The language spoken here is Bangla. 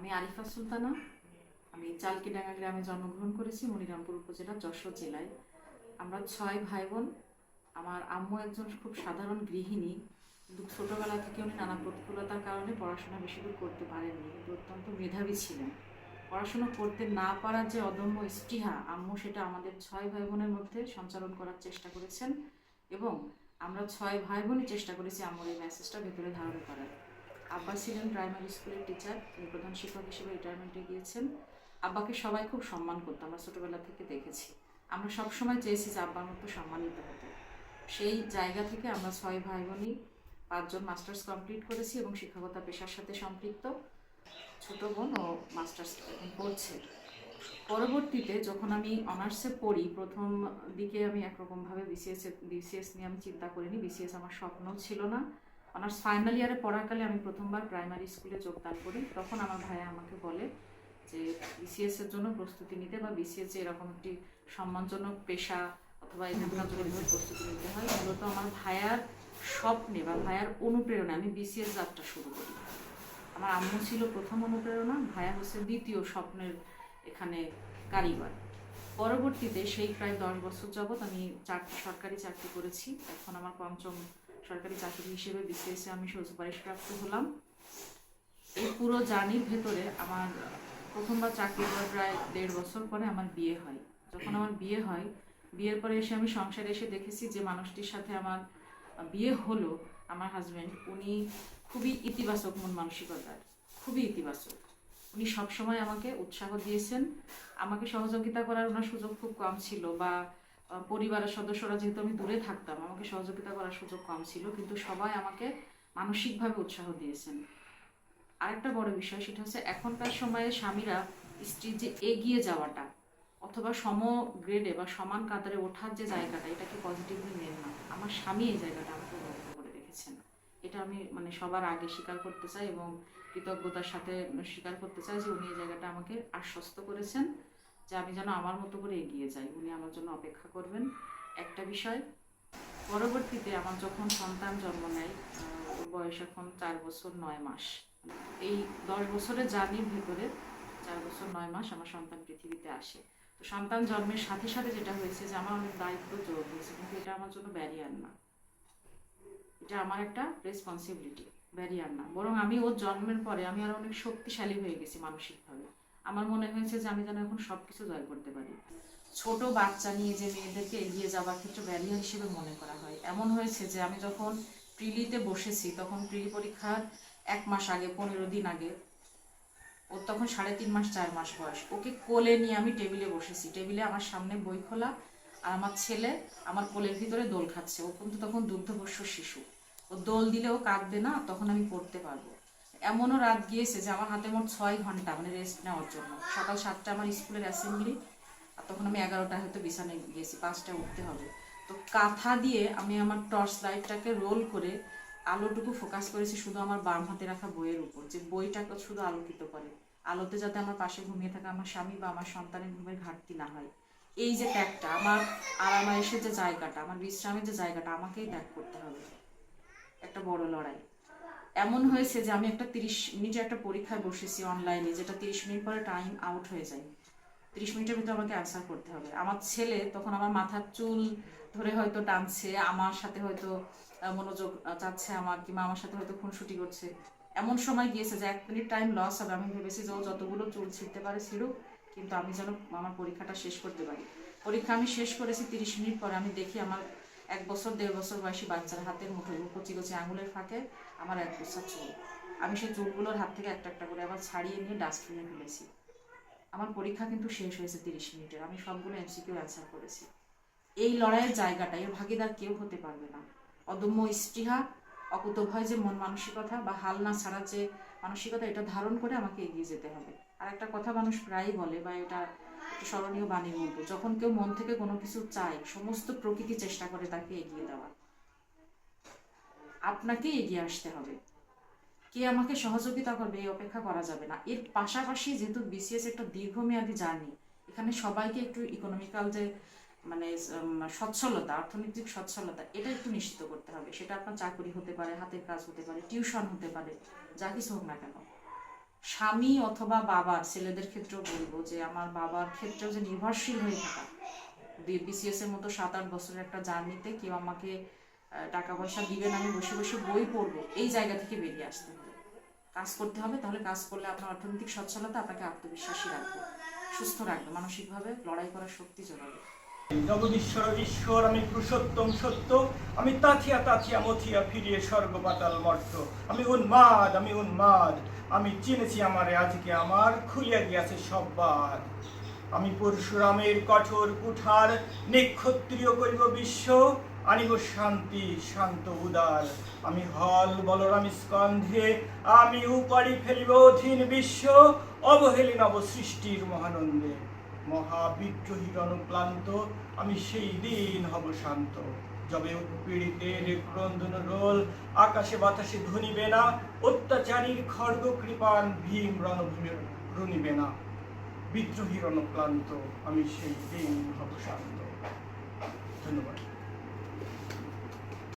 আমি আরিফা সুলতানা। আমি চালকিডাঙ্গা গ্রামে জন্মগ্রহণ করেছি, মনিরামপুর উপজেলা যশোর জেলায়। আমরা ছয় ভাই বোন আমার আম্মু একজন খুব সাধারণ গৃহিণী। কিন্তু ছোটোবেলা থেকে উনি নানা প্রতিকূলতার কারণে পড়াশোনা বেশি দূর করতে পারেননি। কিন্তু অত্যন্ত মেধাবী ছিলেন। পড়াশোনা করতে না পারার যে অদম্য স্পৃহা, আম্মু সেটা আমাদের ছয় ভাই বোনের মধ্যে সঞ্চালন করার চেষ্টা করেছেন এবং আমরা ছয় ভাই বোনই চেষ্টা করেছি আম্মুর এই মেসেজটা ভেতরে ধারণ করার। আব্বা ছিলেন প্রাইমারি স্কুলের টিচার প্রধান শিক্ষক হিসেবে রিটায়ারমেন্টে গিয়েছেন। আব্বাকে সবাই খুব সম্মান করতো, আমরা ছোটবেলা থেকে দেখেছি। আমরা সবসময় চেয়েছি যে আব্বার মতো সম্মানিত হতে। সেই জায়গা থেকে আমরা ছয় ভাই বোনই পাঁচজন মাস্টার্স কমপ্লিট করেছি এবং শিক্ষকতা পেশার সাথে সম্পৃক্ত। ছোট বোন ও মাস্টার্স পড়ছে। পরবর্তীতে যখন আমি অনার্সে পড়ি, প্রথম দিকে আমি একরকমভাবে বিসিএস বিসিএস নিয়ে আমি চিন্তা করিনি। বিসিএস আমার স্বপ্ন ছিল না। অনার্স ফাইনাল ইয়ারে পড়াকালে আমি প্রথমবার প্রাইমারি স্কুলে যোগদান করি। তখন আমার ভাইয়া আমাকে বলে যে বিসিএস এর জন্য প্রস্তুতি নিতে বা বিসিএস এরকম একটি সম্মানজনক পেশা অথবা প্রস্তুতি নিতে হয়। মূলত আমার ভাইয়ার স্বপ্নে বা ভাইয়ার অনুপ্রেরণা আমি বিসিএস যাত্রা শুরু করি। আমার আম্মু ছিল প্রথম অনুপ্রেরণা, ভাইয়া হচ্ছে দ্বিতীয় স্বপ্নের এখানে কারিগর। পরবর্তীতে সেই প্রায় দশ বছর যাবৎ আমি চারটি সরকারি চাকরি করেছি। এখন আমার পঞ্চম সরকারি চাকরি হিসেবে বিসিএসে আমি সুপারিশ সুপারিশপ্রাপ্ত হলাম। এই পুরো জার্নির ভেতরে আমার প্রথমবার চাকরি করার প্রায় দেড় বছর পরে আমার বিয়ে হয়। যখন আমার বিয়ে হয়, বিয়ের পরে এসে আমি সংসারে এসে দেখেছি যে মানুষটির সাথে আমার বিয়ে হলো, আমার হাজব্যান্ড উনি খুবই ইতিবাচক মন মানসিকতার, খুবই ইতিবাচক। উনি সবসময় আমাকে উৎসাহ দিয়েছেন। আমাকে সহযোগিতা করার ওনার সুযোগ খুব কম ছিল বা পরিবারের সদস্যরা যেহেতু আমি দূরে থাকতাম, আমাকে সহযোগিতা করার সুযোগ কম ছিল, কিন্তু সবাই আমাকে মানসিকভাবে উৎসাহ দিয়েছেন। আরেকটা বড় বিষয় সেটা হচ্ছে এখনকার সময়ে স্বামীরা স্ত্রীর যে এগিয়ে যাওয়াটা অথবা সম গ্রেডে বা সমান কাতারে ওঠার যে জায়গাটা, এটাকে পজিটিভলি নেন না। আমার স্বামী এই জায়গাটা আমাকে উপলব্ধ করে রেখেছেন। এটা আমি মানে সবার আগে স্বীকার করতে চাই এবং কৃতজ্ঞতার সাথে স্বীকার করতে চাই যে উনি এই জায়গাটা আমাকে আশ্বস্ত করেছেন। যে আমি যেন আমার মতো করে এগিয়ে যাই, উনি আমার জন্য অপেক্ষা করবেন। একটা বিষয়, পরবর্তীতে আমার যখন সন্তান জন্ম নেয় বয়স এখন চার বছর নয় মাস। এই দশ বছরের জার্নির ভেতরে চার বছর নয় মাস আমার সন্তান পৃথিবীতে আসে। তো সন্তান জন্মের সাথে সাথে যেটা হয়েছে যে আমার অনেক দায়িত্ব যোগ হয়েছে কিন্তু এটা আমার জন্য ব্যারিয়ার না। এটা আমার একটা রেসপন্সিবিলিটি ব্যারিয়ার না। বরং আমি ওর জন্মের পরে আমি আরও অনেক শক্তিশালী হয়ে গেছি মানসিকভাবে। আমার মনে হয়েছে যে আমি যেন এখন সবকিছু জয় করতে পারি। ছোট বাচ্চা নিয়ে যে মেয়েদেরকে এগিয়ে যাওয়ার ক্ষেত্রে ব্যারিয়ার হিসেবে মনে করা হয়। এমন হয়েছে যে আমি যখন প্রিলিতে বসেছি, তখন প্রিলি পরীক্ষার এক মাস আগে, পনেরো দিন আগে ওর তখন সাড়ে তিন মাস, চার মাস বয়স। ওকে কোলে নিয়ে আমি টেবিলে বসেছি। টেবিলে আমার সামনে বই খোলা আর আমার ছেলে আমার কোলের ভিতরে দোল খাচ্ছে। ও কিন্তু তখন দুগ্ধবর্ষ শিশু। ও দোল দিলেও কাঁদবে না, তখন আমি পড়তে পারব। এমনও রাত গিয়েছে যে আমার হাতে মোট ছয় ঘণ্টা মানে রেস্ট নেওয়ার জন্য। সকাল সাতটা আমার স্কুলের অ্যাসেম্বলি আর তখন আমি এগারোটা হয়তো বিছানায় গিয়েছি পাঁচটা উঠতে হবে। তো কাঁথা দিয়ে আমি আমার টর্চ লাইটটাকে রোল করে আলোটুকু ফোকাস করেছি শুধু আমার বাম হাতে রাখা বইয়ের উপর, যে বইটাকে শুধু আলোকিত করে। আলোতে যাতে আমার পাশে ঘুমিয়ে থাকা আমার স্বামী বা আমার সন্তানের ঘুমের ঘাটতি না হয়। এই যে ত্যাগটা, আমার আরামায়েশের যে জায়গাটা, আমার বিশ্রামের যে জায়গাটা, আমাকেই ত্যাগ করতে হবে। একটা বড় লড়াই। এমন হয়েছে যে আমি একটা তিরিশ মিনিটের একটা পরীক্ষায় বসেছি অনলাইনে যেটা তিরিশ মিনিট পরে টাইম আউট হয়ে যায়। তিরিশ মিনিটের ভিতরে আমাকে অ্যান্সার করতে হবে। আমার ছেলে তখন আমার মাথার চুল ধরে হয়তো টানছে, আমার সাথে হয়তো মনোযোগ চাচ্ছে আমার, কিংবা আমার সাথে হয়তো খুনসুটি করছে। এমন সময় গিয়েছে যে এক মিনিট টাইম লস হবে। আমি ভেবেছি যে ও যতগুলো চুল ছিঁড়তে পারে, ছিঁড়ুক, কিন্তু আমি যেন আমার পরীক্ষাটা শেষ করতে পারি। পরীক্ষা আমি শেষ করেছি তিরিশ মিনিট পরে। আমি দেখি আমার এক বছর, দেড় বছর বয়সী বাচ্চার হাতের মুঠোয় কচি কচি আঙুলের ফাঁকে আমার এক বছর চুল। আমি সেই চুলগুলোর হাত থেকে একটা একটা করে আবার ছাড়িয়ে নিয়ে ডাস্টবিনে ফেলেছি। আমার পরীক্ষা কিন্তু শেষ হয়েছে তিরিশ মিনিটের। আমি সবগুলো এমসিকিউ অ্যান্সার করেছি। এই লড়াইয়ের জায়গাটা এর ভাগিদার কেউ হতে পারবে না। অদম্য স্পৃহা, অকুতভয় যে মন মানসিকতা বা হাল না ছাড়া যে মানসিকতা, এটা ধারণ করে আমাকে এগিয়ে যেতে হবে। আর একটা কথা মানুষ প্রায়ই বলে বা এটা একটা স্মরণীয় বাণীর মতো, যখন কেউ মন থেকে কোনো কিছু চায়, সমস্ত প্রকৃতি চেষ্টা করে তাকে এগিয়ে দেওয়া। আপনাকেই এগিয়ে আসতে হবে। কে আমাকে সহযোগিতা করবে এই অপেক্ষা করা যাবে না। এর পাশাপাশি যেহেতু বিসিএস একটা দীর্ঘমেয়াদী জার্নি, এখানে সবাইকে একটু ইকোনমিক্যাল যে মানে সচ্ছলতা, অর্থনৈতিক সচ্ছলতা, এটা একটু নিশ্চিত করতে হবে। সেটা আপনার চাকরি হতে পারে, হাতের কাজ হতে পারে, টিউশন হতে পারে, যা কিছু হোক না কেন। স্বামী অথবা বাবা ছেলেদের ক্ষেত্রেও বলব যে আমার বাবার ক্ষেত্রেও যে নির্ভরশীল হয়ে থাকা। বিসিএস এর মতো সাত আট বছরের একটা জার্নিতে কেউ আমাকে টাকা পয়সা দিবেন আমি বসে বসে বই পড়ব, এই জায়গা থেকে বেরিয়ে আসতে হবে। কাজ করতে হবে, তাহলে কাজ করলে আপনার অর্থনৈতিক সচ্ছলতা আপনাকে আত্মবিশ্বাসী রাখবে, সুস্থ রাখবে, মানসিকভাবে লড়াই করার শক্তি যোগাবে। জগদীশ্বর, ঈশ্বর, আমি পুরুষোত্তম সত্য, আমি তাথিয়া তাথিয়া মথিয়া ফিরিয়ে স্বর্গ পাতাল মর্ত। আমি উন্মাদ আমি উন্মাদ, আমি চিনেছি আমারে, আজকে আমার খুলিয়া গিয়াছে আমি পরশুরামের কঠোর কুঠার করিব বিশ্ব, আনিব শান্তি, শান্ত উদার। আমি হল বলরাম স্কন্ধে, আমি উপারি ফেলিব অধীন বিশ্ব অবহেলি নব সৃষ্টির মহানন্দে। মহাবিদ্রোহীর রণক্লান্ত, আমি সেই দিন হব শান্ত। যবে উৎপীড়িতের ক্রন্দন রোল, আকাশে বাতাসে ধনিবে না, অত্যাচারীর খর্গ কৃপান ভীম রণভূমি রুনিবে না। বিদ্রোহী রণক্লান্ত, আমি সেই দিন হব শান্ত। ধন্যবাদ।